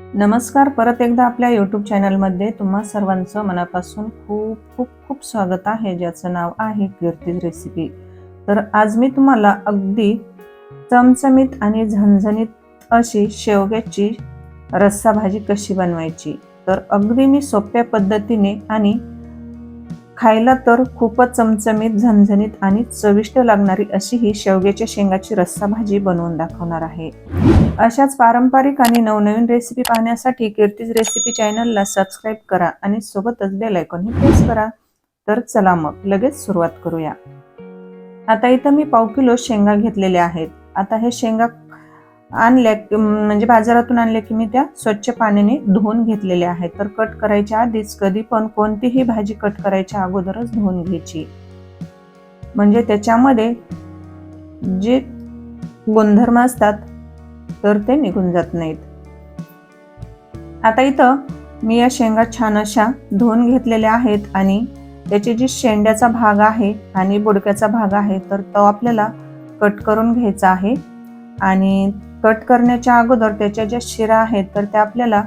नमस्कार परत एकदा आपल्या यूट्यूब चॅनलमध्ये तुम्हा सर्वांचं मनापासून खूप खूप खूप स्वागत आहे ज्याचं नाव आहे कीर्ती रेसिपी तर आज मी तुम्हाला अगदी चमचमीत आणि झणझणीत अशी शेवग्याची रस्सा भाजी कशी बनवायची? तर अगदी मी सोप्या पद्धतीने आणि खायला तर खूपच चमचमीत झणझणीत आणि चविष्ट लागणारी अशी ही शेवग्याच्या शेंगाची रस्सा भाजी बनवून दाखवणार आहे. अशाच पारंपरिक आणि नवनवीन रेसिपी पाहण्यासाठी कीर्तीज रेसिपी चॅनलला सबस्क्राईब करा आणि सोबतच बेल आयकॉनही प्रेस करा. तर चला मग लगेच सुरुवात करूया. आता इथं मी पाव किलो शेंगा घेतलेल्या आहेत. आता हे शेंगा आणल्या म्हणजे बाजारातून आणल्या की मी त्या स्वच्छ पाण्याने धुवून घेतलेल्या आहेत. तर कट करायच्या आधीच कधी पण कोणतीही भाजी कट करायच्या अगोदरच धुवून घ्यायची. म्हणजे त्याच्यामध्ये जे गुणधर्म असतात तर ते निघून जात नाहीत. आता इथं मी या शेंगा छान अशा धुवून घेतलेल्या आहेत आणि त्याचे जे शेंड्याचा भाग आहे आणि बुडक्याचा भाग आहे तर तो आपल्याला कट करून घ्यायचा आहे. आणि कट करण्याच्या अगोदर त्याच्या ज्या शिरा आहेत तर त्या आपल्याला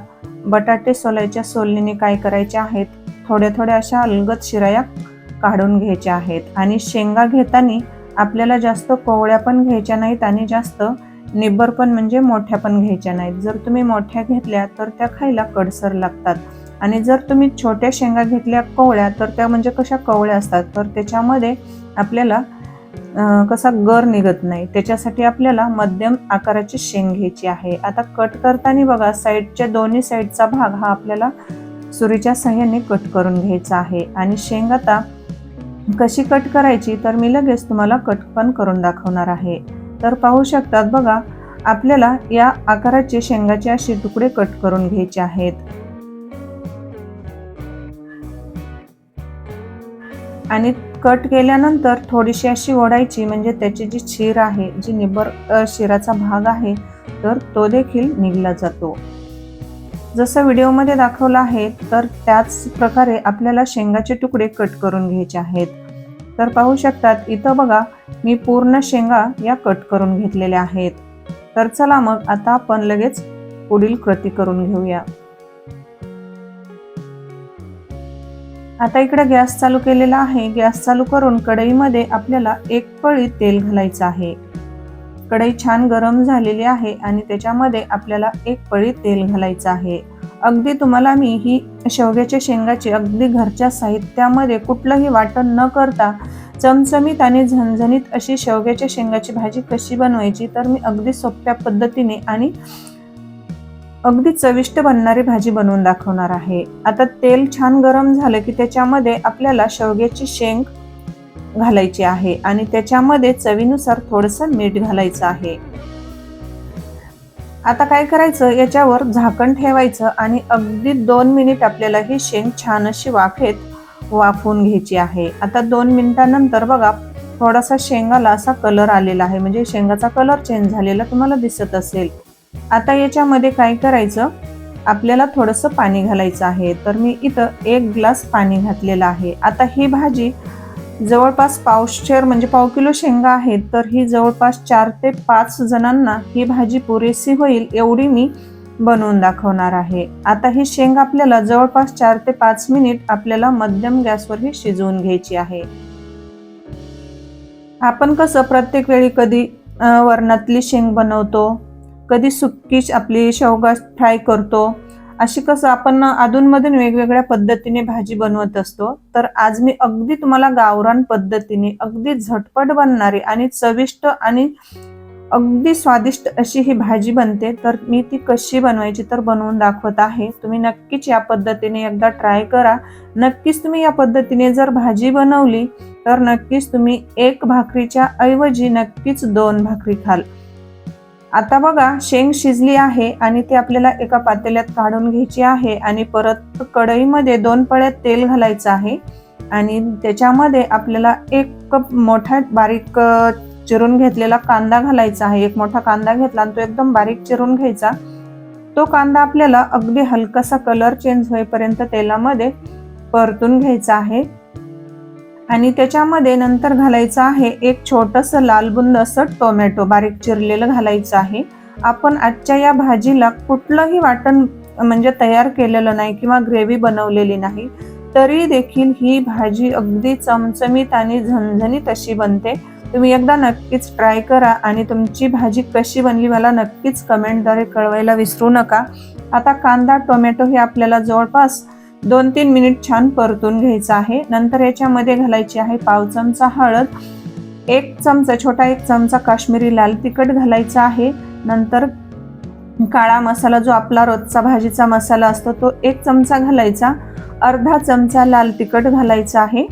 बटाटे सोलायच्या सोलणीने काय करायच्या आहेत? थोड्या थोड्या अशा अलगद शिरा या काढून घ्यायच्या आहेत. आणि शेंगा घेताना आपल्याला जास्त कोवळ्या पण घ्यायच्या नाहीत आणि जास्त निब्बर पण म्हणजे मोठ्या पण घ्यायच्या नाहीत. जर तुम्ही मोठ्या घेतल्या तर त्या खायला कडसर लागतात. आणि जर तुम्ही छोट्या शेंगा घेतल्या कोवळ्या तर त्या म्हणजे कशा कवळ्या असतात? तर त्याच्यामध्ये आपल्याला कसा गर निघत नाही त्याच्यासाठी आपल्याला मध्यम आकाराची शेंग घ्यायची आहे. आता कट करताना बघा साईडच्या दोन्ही साईडचा भाग हा आपल्याला सुरीच्या सहाय्याने कट करून घ्यायचा आहे. आणि शेंग आता कशी कट करायची तर मी लगेच तुम्हाला कट पण करून दाखवणार आहे. तर पाहू शकतात बघा आपल्याला या आकाराचे शेंगाचे असे तुकडे कट करून घ्यायचे आहेत. आणि कट केल्यानंतर थोडीशी अशी ओढायची म्हणजे त्याची जी शीर आहे जी निबर शिराचा भाग आहे तर तो देखील निघला जातो. जसं व्हिडिओमध्ये दाखवलं आहे तर त्याच प्रकारे आपल्याला शेंगाचे तुकडे कट करून घ्यायचे आहेत. तर पाहू शकतात इथं बघा मी पूर्ण शेंगा या कट करून घेतलेल्या आहेत. तर चला मग आता आपण लगेच पुढील कृती करून घेऊया. आता इकडे गॅस चालू केलेला आहे. गॅस चालू करून कढईमध्ये आपल्याला एक पळी तेल घालायचं आहे. कढई छान गरम झालेली आहे आणि त्याच्यामध्ये आपल्याला एक पळी तेल घालायचं आहे. अगदी तुम्हाला मी ही शेवग्याच्या शेंगाची अगदी घरच्या साहित्यामध्ये कुठलंही वाटण न करता चमचमीत आणि झणझणीत अशी शेवग्याच्या शेंगाची भाजी कशी बनवायची तर मी अगदी सोप्या पद्धतीने आणि अगदी चविष्ट बनणारी भाजी बनवून दाखवणार आहे. आता तेल छान गरम झालं की त्याच्यामध्ये आपल्याला शेवग्याची शेंग घालायची आहे आणि त्याच्यामध्ये चवीनुसार थोडंसं मीठ घालायचं आहे. आता काय करायचं? याच्यावर झाकण ठेवायचं आणि अगदी दोन मिनिट आपल्याला ही शेंग छान अशी वाफेत वाफवून घ्यायची आहे. आता दोन मिनिटानंतर बघा थोडासा शेंगाला असा कलर आलेला आहे. म्हणजे शेंगाचा कलर चेंज झालेला तुम्हाला दिसत असेल. आता याच्यामध्ये काय करायचं? आपल्याला थोडंसं पाणी घालायचं आहे. तर मी इथं एक ग्लास पाणी घातलेलं आहे. आता ही भाजी जवळपास पावशेर म्हणजे पाव किलो शेंगा आहेत. तर ही जवळपास चार ते पाच जणांना ही भाजी पुरेशी होईल एवढी मी बनवून दाखवणार आहे. आता ही शेंग आपल्याला जवळपास चार ते पाच मिनिट आपल्याला मध्यम गॅसवर ही शिजवून घ्यायची आहे. आपण कसं प्रत्येक वेळी कधी वरणातली शेंग बनवतो? कधी सुक्की आपली शेवगा फ्राय करतो अशी कसं आपण अधूनमधून वेगवेगळ्या पद्धतीने भाजी बनवत असतो तर आज मी अगदी तुम्हाला गावरान पद्धतीने अगदी झटपट बनणारी आणि चविष्ट आणि अगदी स्वादिष्ट अशी ही भाजी बनते तर मी ती कशी बनवायची तर बनवून दाखवत आहे. तुम्ही नक्कीच या पद्धतीने एकदा ट्राय करा. नक्कीच तुम्ही या पद्धतीने जर भाजी बनवली तर नक्कीच तुम्ही एक भाकरीच्या ऐवजी नक्कीच दोन भाकरी खाल. आता बघा शेंग शिजली आहे आणि ती आपल्याला एका पातेल्यात काढून घ्यायची आहे आणि परत कढईमध्ये दोन पळ्यात तेल घालायचं आहे आणि त्याच्यामध्ये आपल्याला एक कप मोठा बारीक चिरून घेतलेला कांदा घालायचा आहे. एक मोठा कांदा घेतला आणि तो एकदम बारीक चिरून घ्यायचा. तो कांदा आपल्याला अगदी हलकासा कलर चेंज होईपर्यंत तेलामध्ये परतून घ्यायचा आहे. आणि त्याच्यामध्ये नंतर घालायचं आहे एक छोटंसं लालबुंद असं टोमॅटो बारीक चिरलेलं घालायचं आहे. आपण आजच्या या भाजीला कुठलंही वाटण म्हणजे तयार केलेलं नाही किंवा ग्रेव्ही बनवलेली नाही तरी देखील ही भाजी अगदी चमचमीत आणि झणझणीत अशी बनते. तुम्ही एकदा नक्कीच ट्राय करा आणि तुमची भाजी कशी बनली मला नक्कीच कमेंटद्वारे कळवायला विसरू नका. आता कांदा टोमॅटो हे आपल्याला जवळपास दोन तीन मिनिट छान परतून घ्यायचं आहे. नंतर याच्यामध्ये घालायची आहे पाव चमचा हळद एक चमचा छोटा एक चमचा काश्मीरी लाल तिखट घालायचा आहे. नंतर काळा मसाला जो आपला रोजचा भाजीचा मसाला असतो तो एक चमचा घालायचा. अर्धा चमचा लाल तिखट घालायचा आहे.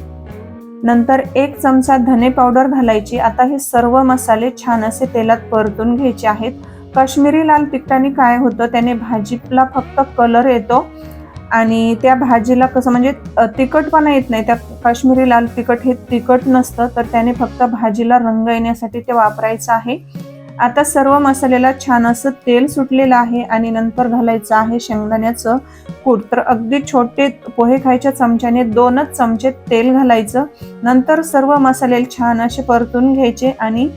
नंतर एक चमचा धने पावडर घालायची. आता हे सर्व मसाले छान असे तेलात परतून घ्यायचे आहेत. काश्मीरी लाल तिखटाने काय होतं त्याने भाजीला फक्त कलर येतो. आणि त्या भाजीला कसं म्हणजे तिखटपणा येत नाही. त्या काश्मीरी लाल तिखट हे तिखट नसतं तर त्याने फक्त भाजीला रंग येण्यासाठी ते वापरायचं आहे. आता सर्व मसाल्याला छान असं तेल सुटलेलं आहे आणि नंतर घालायचं आहे शेंगदाण्याचं कूट. तर अगदी छोटे पोहे खायच्या चमच्याने दोनच चमचे तेल घालायचं. नंतर सर्व मसाले छान असे परतून घ्यायचे आणि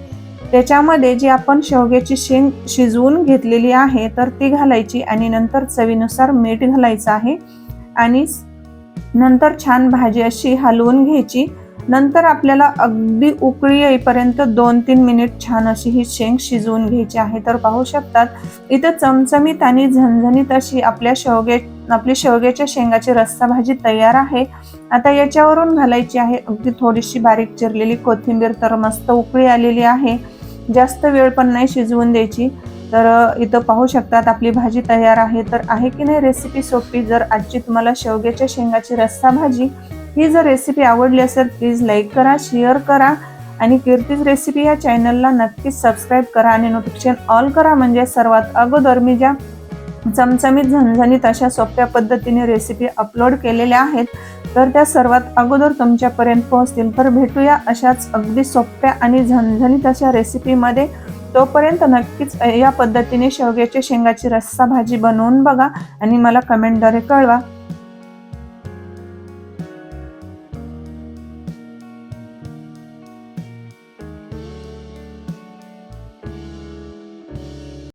त्याच्यामध्ये जी आपण शेवग्याची शेंग शिजवून घेतलेली आहे तर ती घालायची आणि नंतर चवीनुसार मीठ घालायचं आहे. आणि नंतर छान भाजी अशी हलवून घ्यायची. नंतर आपल्याला अगदी उकळी येईपर्यंत दोन तीन मिनिट छान अशी ही शेंग शिजवून घ्यायची आहे. तर पाहू शकतात इथं चमचमीत आणि झणझणीत अशी आपल्या शेवगे आपली शेवग्याच्या शेंगाची रस्सा भाजी तयार आहे. आता याच्यावरून घालायची आहे अगदी थोडीशी बारीक चिरलेली कोथिंबीर तर मस्त उकळी आलेली आहे. जास्त वेळ पण नाही शिजवून द्यायची. तर इथं पाहू शकतात आपली भाजी तयार आहे. तर आहे की नाही रेसिपी सोपी? जर आजची तुम्हाला शेवग्याच्या शेंगाची रस्सा भाजी ही जर रेसिपी आवडली असेल प्लीज लाईक करा शेअर करा आणि कीर्तीज रेसिपी या चॅनलला नक्कीच सबस्क्राईब करा आणि नोटिफिकेशन ऑल करा. म्हणजे सर्वात अगोदर मी ज्या चमचमीत झणझणीत अशा सोप्या पद्धतीने रेसिपी अपलोड केलेल्या आहेत. तर त्या सर्वात अगोदर तुमच्यापर्यंत पोहोचतील. तर भेटूया अशाच अगदी सोप्या आणि झणझणीत अशा रेसिपीमध्ये तोपर्यंत नक्कीच या पद्धतीने शेवग्याच्या शेंगाची रस्सा भाजी बनवून बघा आणि मला कमेंटद्वारे कळवा.